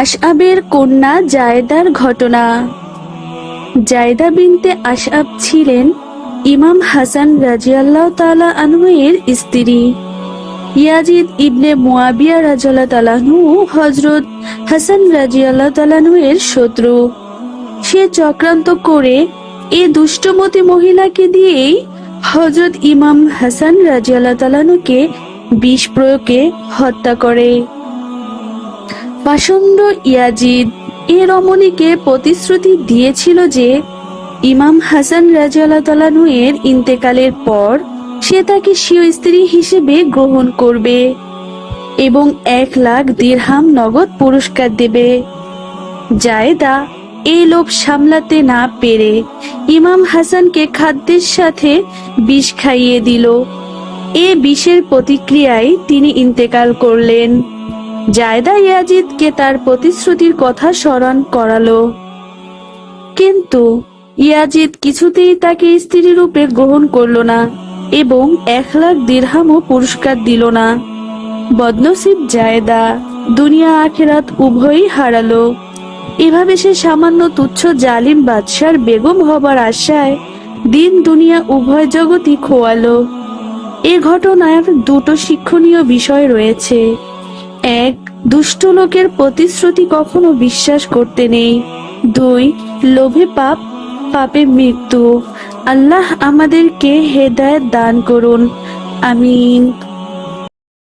আশআবের কন্যা জায়দার ঘটনা। জায়দা বিনতে আশআব ছিলেন ইমাম হাসান রাজিয়াল্লাহ তালা আনহুয়ের স্ত্রী। ইয়াজিদ ইবনে মুয়াবিয়া রাজিয়াল্লাহ তালাহু হজরত হাসান রাজিয়াল্লাহ তালাহুয়ের শত্রু। সে চক্রান্ত করে এ দুষ্টমতী মহিলাকে দিয়েই হজরত ইমাম হাসান রাজিয়াল্লাহ তালানুকে বিষ প্রয়োগে হত্যা করে। পাষণ্ড ইয়াজিদ এ রমণীকে প্রতিশ্রুতি দিয়েছিল যে, ইমাম হাসান রাজিয়াল্লাহ এর ইন্তেকালের পর সে তাকে স্বীয় স্ত্রী হিসেবে গ্রহণ করবে এবং এক লাখ দিরহাম নগদ পুরস্কার দেবে। জায়দা এই লোভ সামলাতে না পেরে ইমাম হাসানকে খাদ্যের সাথে বিষ খাইয়ে দিল। এ বিষের প্রতিক্রিয়ায় তিনি ইন্তেকাল করলেন। জায়দা ইয়াজিদকে তার প্রতিশ্রুতির কথা স্মরণ করালো। কিন্তু ইয়াজিদ কিছুতেই তাকে স্ত্রী রূপে গ্রহণ করল না এবং এক লাখ দিরহামও পুরস্কার দিল না। বদনসিব জায়দা দুনিয়া আখেরাত উভয়ই হারালো। এভাবে সে সামান্য তুচ্ছ জালিম বাদশার বেগম হবার আশায় দিন দুনিয়া উভয় জগতই খোয়ালো। এ ঘটনার দুটো শিক্ষণীয় বিষয় রয়েছে। এক দুষ্ট লোকের প্রতিশ্রুতি কখনো বিশ্বাস করতে নেই। দুই, লোভে পাপ, পাপে মৃত্যু। আল্লাহ আমাদেরকে হেদায়ত দান করুন। আমিন।